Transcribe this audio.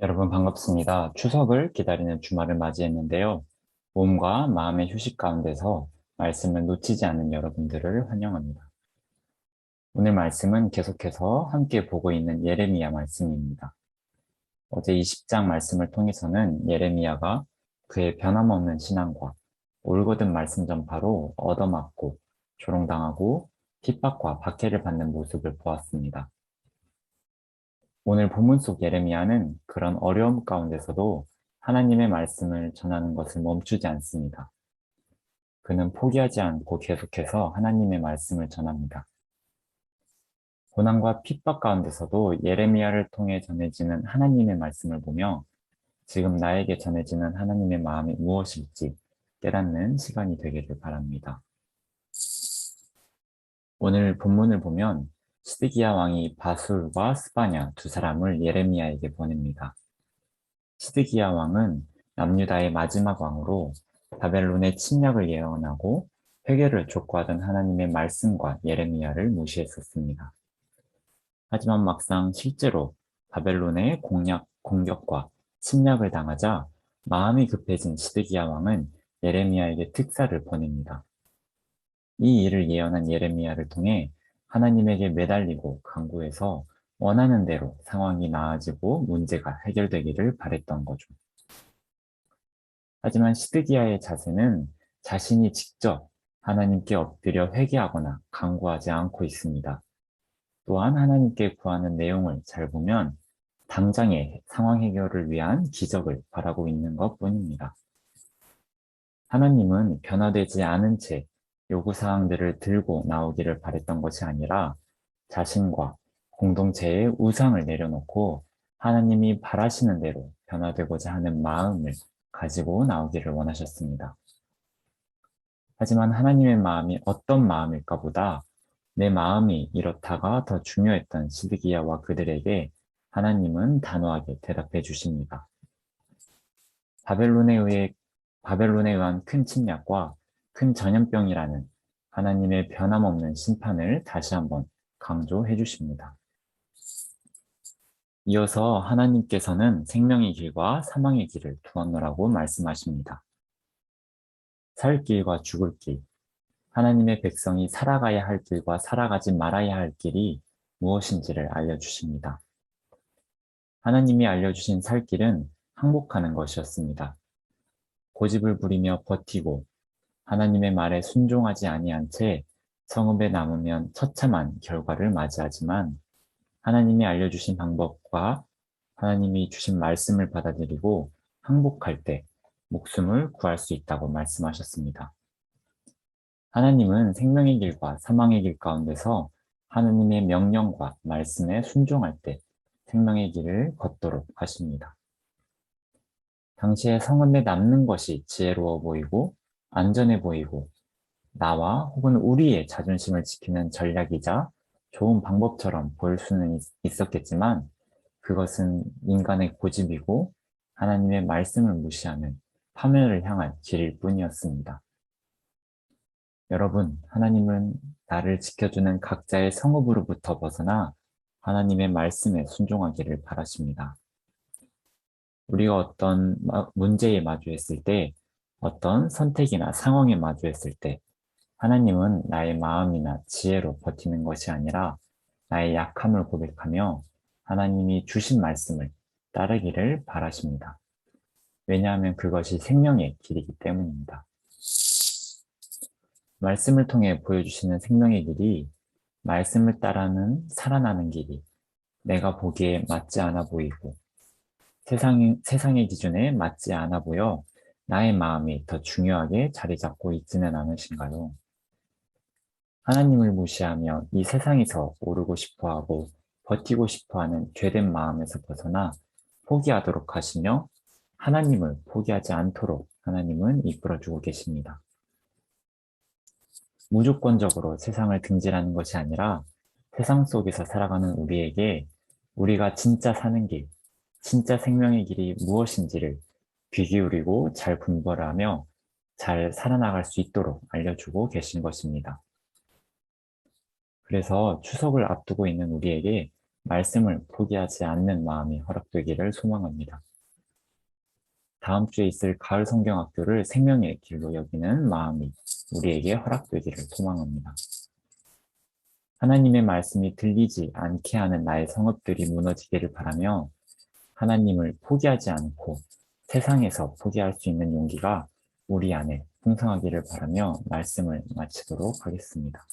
여러분 반갑습니다. 추석을 기다리는 주말을 맞이했는데요. 몸과 마음의 휴식 가운데서 말씀을 놓치지 않는 여러분들을 환영합니다. 오늘 말씀은 계속해서 함께 보고 있는 예레미야 말씀입니다. 어제 20장 말씀을 통해서는 예레미야가 그의 변함없는 신앙과 올곧은 말씀 전파로 얻어맞고 조롱당하고 핍박과 박해를 받는 모습을 보았습니다. 오늘 본문 속 예레미야는 그런 어려움 가운데서도 하나님의 말씀을 전하는 것을 멈추지 않습니다. 그는 포기하지 않고 계속해서 하나님의 말씀을 전합니다. 고난과 핍박 가운데서도 예레미야를 통해 전해지는 하나님의 말씀을 보며 지금 나에게 전해지는 하나님의 마음이 무엇일지 깨닫는 시간이 되기를 바랍니다. 오늘 본문을 보면 시드기야 왕이 바술과 스바냐 두 사람을 예레미야에게 보냅니다. 시드기야 왕은 남유다의 마지막 왕으로 바벨론의 침략을 예언하고 회개를 촉구하던 하나님의 말씀과 예레미야를 무시했었습니다. 하지만 막상 실제로 바벨론의 공략, 공격과 침략을 당하자 마음이 급해진 시드기야 왕은 예레미야에게 특사를 보냅니다. 이 일을 예언한 예레미야를 통해 하나님에게 매달리고 강구해서 원하는 대로 상황이 나아지고 문제가 해결되기를 바랬던 거죠. 하지만 시드기야의 자세는 자신이 직접 하나님께 엎드려 회개하거나 강구하지 않고 있습니다. 또한 하나님께 구하는 내용을 잘 보면 당장의 상황 해결을 위한 기적을 바라고 있는 것 뿐입니다. 하나님은 변화되지 않은 채 요구사항들을 들고 나오기를 바랬던 것이 아니라 자신과 공동체의 우상을 내려놓고 하나님이 바라시는 대로 변화되고자 하는 마음을 가지고 나오기를 원하셨습니다. 하지만 하나님의 마음이 어떤 마음일까 보다 내 마음이 이렇다가 더 중요했던 시드기야와 그들에게 하나님은 단호하게 대답해 주십니다. 바벨론에 의해 바벨론에 의한 큰 침략과 큰 전염병이라는 하나님의 변함없는 심판을 다시 한번 강조해 주십니다. 이어서 하나님께서는 생명의 길과 사망의 길을 두었노라고 말씀하십니다. 살 길과 죽을 길, 하나님의 백성이 살아가야 할 길과 살아가지 말아야 할 길이 무엇인지를 알려주십니다. 하나님이 알려주신 살 길은 항복하는 것이었습니다. 고집을 부리며 버티고 하나님의 말에 순종하지 아니한 채 성읍에 남으면 처참한 결과를 맞이하지만 하나님이 알려주신 방법과 하나님이 주신 말씀을 받아들이고 항복할 때 목숨을 구할 수 있다고 말씀하셨습니다. 하나님은 생명의 길과 사망의 길 가운데서 하나님의 명령과 말씀에 순종할 때 생명의 길을 걷도록 하십니다. 당시에 성읍에 남는 것이 지혜로워 보이고 안전해 보이고 나와 혹은 우리의 자존심을 지키는 전략이자 좋은 방법처럼 보일 수는 있었겠지만 그것은 인간의 고집이고 하나님의 말씀을 무시하는 파멸을 향한 길일 뿐이었습니다. 여러분, 하나님은 나를 지켜주는 각자의 성읍으로부터 벗어나 하나님의 말씀에 순종하기를 바라십니다. 우리가 어떤 문제에 마주했을 때 어떤 선택이나 상황에 마주했을 때 하나님은 나의 마음이나 지혜로 버티는 것이 아니라 나의 약함을 고백하며 하나님이 주신 말씀을 따르기를 바라십니다. 왜냐하면 그것이 생명의 길이기 때문입니다. 말씀을 통해 보여주시는 생명의 길이 말씀을 따라는 살아나는 길이 내가 보기에 맞지 않아 보이고 세상, 세상의 기준에 맞지 않아 보여 나의 마음이 더 중요하게 자리 잡고 있지는 않으신가요? 하나님을 무시하며 이 세상에서 오르고 싶어하고 버티고 싶어하는 죄된 마음에서 벗어나 포기하도록 하시며 하나님을 포기하지 않도록 하나님은 이끌어주고 계십니다. 무조건적으로 세상을 등질하는 것이 아니라 세상 속에서 살아가는 우리에게 우리가 진짜 사는 길, 진짜 생명의 길이 무엇인지를 귀 기울이고 잘 분별을 하며 잘 살아나갈 수 있도록 알려주고 계신 것입니다. 그래서 추석을 앞두고 있는 우리에게 말씀을 포기하지 않는 마음이 허락되기를 소망합니다. 다음 주에 있을 가을 성경 학교를 생명의 길로 여기는 마음이 우리에게 허락되기를 소망합니다. 하나님의 말씀이 들리지 않게 하는 나의 성읍들이 무너지기를 바라며 하나님을 포기하지 않고 세상에서 포기할 수 있는 용기가 우리 안에 풍성하기를 바라며 말씀을 마치도록 하겠습니다.